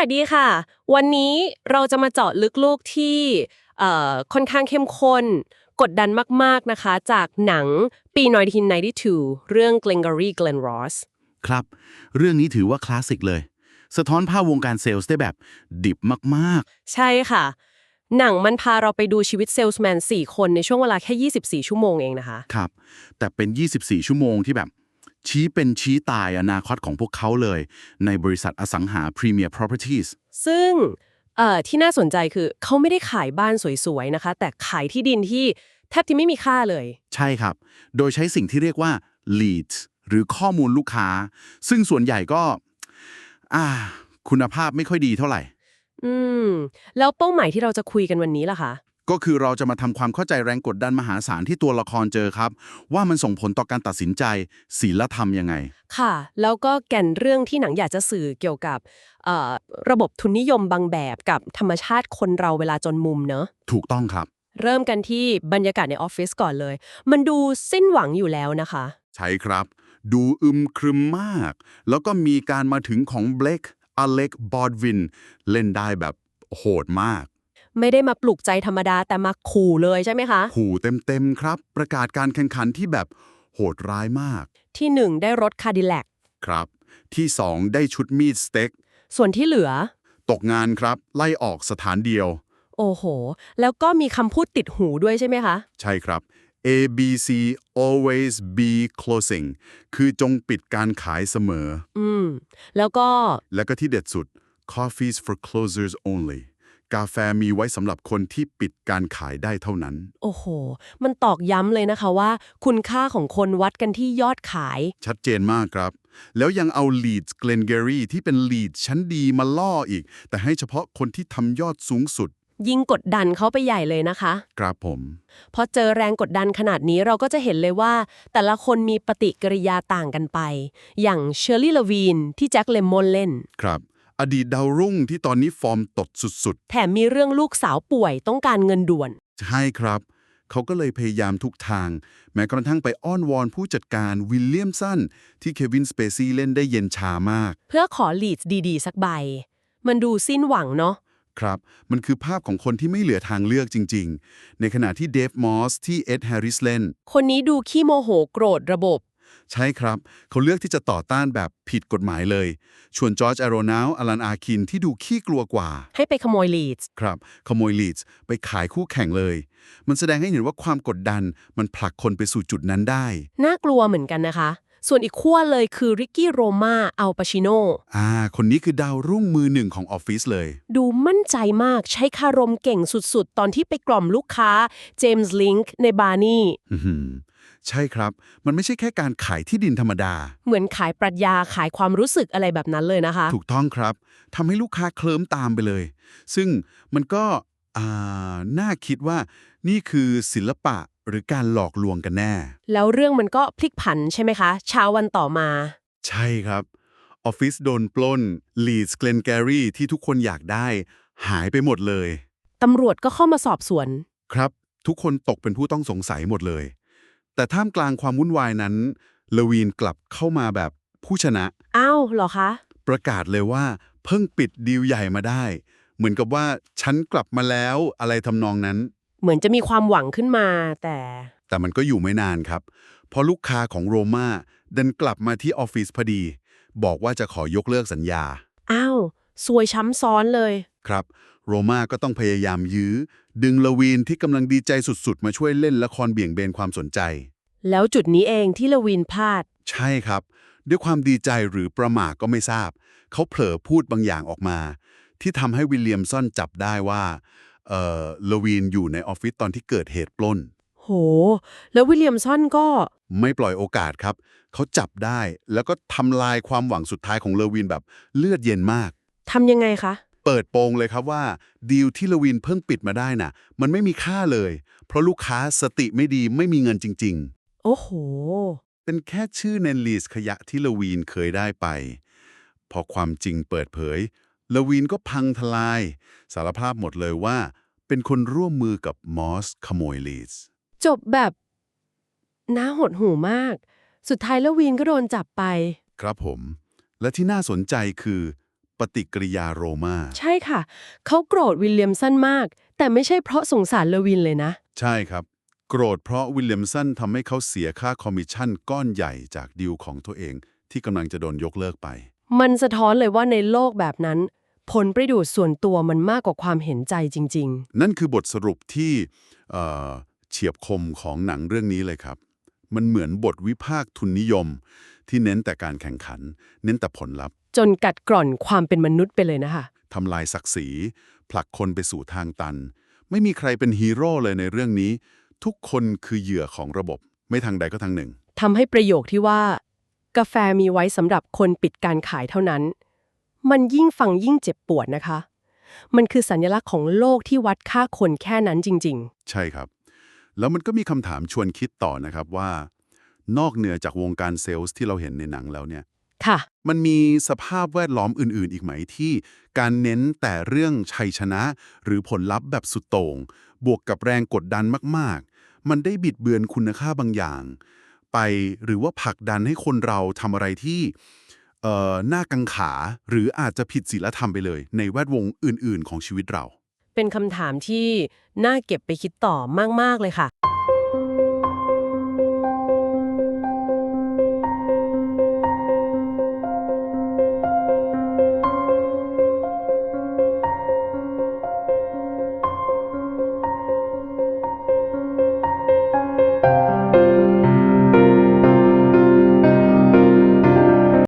วัสดีค่ะ วันนี้เราจะมาเจาะลึกโลกที่เอ่อค่อนข้างเข้มข้น กดดันมาก ๆ นะคะ จากหนังปี1992 เรื่อง Glengarry Glen Ross ครับ เรื่องนี้ถือว่าคลาสสิกเลย สะท้อนภาพวงการเซลล์ได้แบบดิบมากใช่ค่ะ หนังมันพาเราไปดูชีวิตเซลส์แมน 4 คนในช่วงเวลาแค่ 24 ชั่วโมงเองนะคะๆครับ แต่เป็น 24 ชั่วโมงที่แบบ ชี้เป็นชี้ตายอนาคตของพวกเขาเลย ในบริษัทอสังหา Premier Properties ซึ่งเอ่อที่น่าสนใจคือเขาไม่ได้ขายบ้านสวยๆนะคะ แต่ขายที่ดินที่แทบจะไม่มีค่าเลย ใช่ครับ โดยใช้สิ่งที่เรียกว่า leads หรือข้อมูลลูกค้า ซึ่งส่วนใหญ่ก็อ่าคุณภาพไม่ค่อยดีเท่าไหร่ อืม แล้วเป้าหมายที่เราจะคุยกันวันนี้ล่ะคะ ก็คือเราจะมาทำความเข้าใจแรงกดดันมหาศาลที่ตัวละครเจอครับ ว่ามันส่งผลต่อการตัดสินใจศีลธรรมยังไง ค่ะ แล้วก็แก่นเรื่องที่หนังอยากจะสื่อเกี่ยวกับเอ่อระบบทุนนิยมบางแบบกับธรรมชาติคนเราเวลาจนมุมเนอะถูกต้องครับ เริ่มกันที่บรรยากาศในออฟฟิศก่อนเลย มันดูสิ้นหวังอยู่แล้วนะคะ ใช่ครับ ดูอึมครึมมาก แล้วก็มีการมาถึงของเบลกอเล็กบอดวินเล่นได้แบบโหดมาก ไม่ได้มาปลุกใจธรรมดาแต่มาขู่เลยใช่ไหมคะ ขู่เต็มๆครับ ประกาศการแข่งขันที่แบบโหดร้ายมาก ที่หนึ่งได้รถคาดิแลกครับ ที่ 2 ได้ชุดมีดสเต็ก ส่วนที่เหลือ ตกงานครับ ไล่ออกสถานเดียว โอ้โห แล้วก็มีคำพูดติดหูด้วยใช่ไหมคะ ใช่ครับ A B C always be closing คือจงปิดการขายเสมอ อืม แล้วก็ และก็ที่เด็ดสุด coffees for closers only กาแฟมีไว้สำหรับคนที่ปิดการขายได้เท่านั้น โอ้โห มันตอกย้ำเลยนะคะว่า คุณค่าของคนวัดกันที่ยอดขาย ชัดเจนมากครับ แล้วยังเอา leads Glengarry ที่เป็น lead ชั้นดีมาล่ออีก แต่ให้เฉพาะคนที่ทำยอดสูงสุด ยิ่งกดดันเขาไปใหญ่เลยนะคะ ครับผม พอเจอแรงกดดันขนาดนี้เราก็จะเห็นเลยว่า แต่ละคนมีปฏิกิริยาต่างกันไป อย่างเชอร์รี่ลาวีนที่แจ็คเลมมอนเล่น ครับ อดีตดาวรุ่งที่ตอนนี้ฟอร์มตดสุดแถมมีเรื่องลูกสาวป่วยต้องการเงินด่วน ๆ ใช่ครับ เขาก็เลยพยายามทุกทาง แม้กระทั่งไปอ้อนวอนผู้จัดการวิลเลียมสันที่เควินสเปซี่เล่นได้เย็นชามาก เพื่อขอลีดดีๆ สักใบ มันดูสิ้นหวังเนาะ ครับ มันคือภาพของคนที่ไม่เหลือทางเลือกจริง ๆ ในขณะที่เดฟมอสที่เอ็ดแฮร์ริสเล่น คนนี้ดูขี้โมโหโกรธระบบ ใช่ครับ เขาเลือกที่จะต่อต้านแบบผิดกฎหมายเลย ชวนจอร์จแอโรนาวอลันอาคินที่ดูขี้กลัวกว่า ให้ไปขโมยลีดครับ ขโมยลีดส์ไปขายคู่แข่งเลย มันแสดงให้เห็นว่าความกดดันมันผลักคนไปสู่จุดนั้นได้ น่ากลัวเหมือนกันนะคะ ส่วนอีกขั้วเลยคือริกกี้โรมาอัลปาชิโนอ่า คนนี้คือดาวรุ่งมือหนึ่งของออฟฟิศเลย ดูมั่นใจมากใช้คารมเก่งสุดๆ ตอนที่ไปกล่อมลูกค้าเจมส์ลิงค์ในบาร์นี่ อื้อหือ ใช่ครับ มันไม่ใช่แค่การขายที่ดินธรรมดา เหมือนขายปรัชญาขายความรู้สึกอะไรแบบนั้นเลยนะคะ ถูกต้องครับทำให้ลูกค้าเคลิ้มตามไปเลย ซึ่งมันก็อ่าน่าคิดว่านี่คือศิลปะหรือการหลอกลวงกันแน่ แล้วเรื่องมันก็พลิกผันใช่ไหมคะ เช้าวันต่อมา ใช่ครับ ออฟฟิศโดนปล้นลีดส์เกลนแกรี่ที่ทุกคนอยากได้ หายไปหมดเลย ตำรวจก็เข้ามาสอบสวน ครับ ทุกคนตกเป็นผู้ต้องสงสัยหมดเลย แต่ท่ามกลางความวุ่นวายนั้นลวีนกลับเข้ามาแบบผู้ชนะ อ้าวเหรอคะ ประกาศเลยว่า เพิ่งปิดดีลใหญ่มาได้ เหมือนกับว่าฉันกลับมาแล้วอะไรทำนองนั้น เหมือนจะมีความหวังขึ้นมาแต่ แต่มันก็อยู่ไม่นานครับ เพราะลูกค้าของโรม่าดันกลับมาที่ออฟฟิศพอดี บอกว่าจะขอยกเลิกสัญญา อ้าวซวยช้ำซ้อนเลย ครับ โรม่าก็ต้องพยายามยื้อ ดึงลวีนที่กำลังดีใจสุดๆ มาช่วยเล่นละครเบี่ยงเบนความสนใจ แล้วจุดนี้เองที่ลวินพลาด ใช่ครับ ด้วยความดีใจหรือประมาทก็ไม่ทราบ เขาเผลอพูดบางอย่างออกมา ที่ทำให้วิลเลียมสันจับได้ว่าเอ่อลวีนอยู่ในออฟฟิศตอนที่เกิดเหตุปล้น โห แล้ววิลเลียมสันก็ ไม่ปล่อยโอกาสครับ เขาจับได้แล้วก็ทำลายความหวังสุดท้ายของเลวินแบบเลือดเย็นมาก ทำยังไงคะ เปิดโปงเลยครับว่า ดีลที่เลวินเพิ่งปิดมาได้น่ะ มันไม่มีค่าเลย เพราะลูกค้าสติไม่ดีไม่มีเงินจริง โอ้โหๆเป็นแค่ชื่อในลีสขยะที่เลวีนเคยได้ไป พอความจริงเปิดเผยเลวีนก็พังทลาย สารภาพหมดเลยว่า เป็นคนร่วมมือกับมอสขโมยลีส จบแบบน่าหดหูมาก สุดท้ายแล้ววีนก็โดนจับไป ครับผม และที่น่าสนใจคือ ปฏิกิริยาโรมาใช่ค่ะ เขาโกรธวิลเลียมสันมาก แต่ไม่ใช่เพราะสงสารเลวินเลยนะ ใช่ครับ โกรธเพราะวิลเลียมสันทำให้เขาเสียค่าคอมมิชชั่นก้อนใหญ่จากดีลของตัวเองที่กำลังจะโดนยกเลิกไป มันสะท้อนเลยว่าในโลกแบบนั้น ผลประโยชน์ส่วนตัวมันมากกว่าความเห็นใจจริง นั่นคือบทสรุปที่เอ่อเฉียบคมของหนังเรื่องนี้เลยครับ มันเหมือนบทวิพากษ์ทุนนิยม ที่เน้นแต่การแข่งขัน เน้นแต่ผลลัพธ์ๆ จนกัดกร่อนความเป็นมนุษย์ไปเลยนะคะ ทำลายศักดิ์ศรี ผลักคนไปสู่ทางตัน ไม่มีใครเป็นฮีโร่เลยในเรื่องนี้ ทุกคนคือเหยื่อของระบบไม่ทางใดก็ทางหนึ่ง ทำให้ประโยคที่ว่า กาแฟมีไว้สำหรับคนปิดการขายเท่านั้น มันยิ่งฟังยิ่งเจ็บปวดนะคะ มันคือสัญลักษณ์ของโลกที่วัดค่าคนแค่นั้นจริง ใช่ครับ แล้วมันก็มีคำถามชวนคิดต่อนะครับว่า นอกเหนือจากวงการเซลล์ที่เราเห็นในหนังแล้วเนี่ยๆ ค่ะ มันมีสภาพแวดล้อมอื่นๆ อีกไหมที่ การเน้นแต่เรื่องชัยชนะ หรือผลลัพธ์แบบสุดโต่ง บวกกับแรงกดดันมากๆ มันได้บิดเบือนคุณค่าบางอย่าง ไปหรือว่าผลักดันให้คนเราทำอะไรที่เอ่อน่ากังขา หรืออาจจะผิดศีลธรรมไปเลย ในแวดวงอื่น ๆ ของชีวิตเรา เป็นคำถามที่น่าเก็บไปคิดต่อมาก ๆ เลยค่ะ